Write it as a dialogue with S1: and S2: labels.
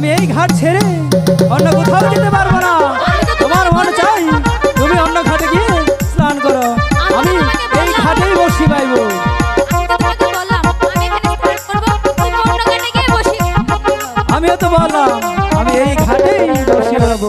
S1: আমি এই ঘাট ছেড়ে অন্য কোথাও যেতে পারব না। তোমার মন চাই তুমি অন্য ঘাটে গিয়ে স্নান করো। আমি এই ঘাটেই বসি পাইব আমিও তো বললাম, আমি এই ঘাটেই বসে পাবো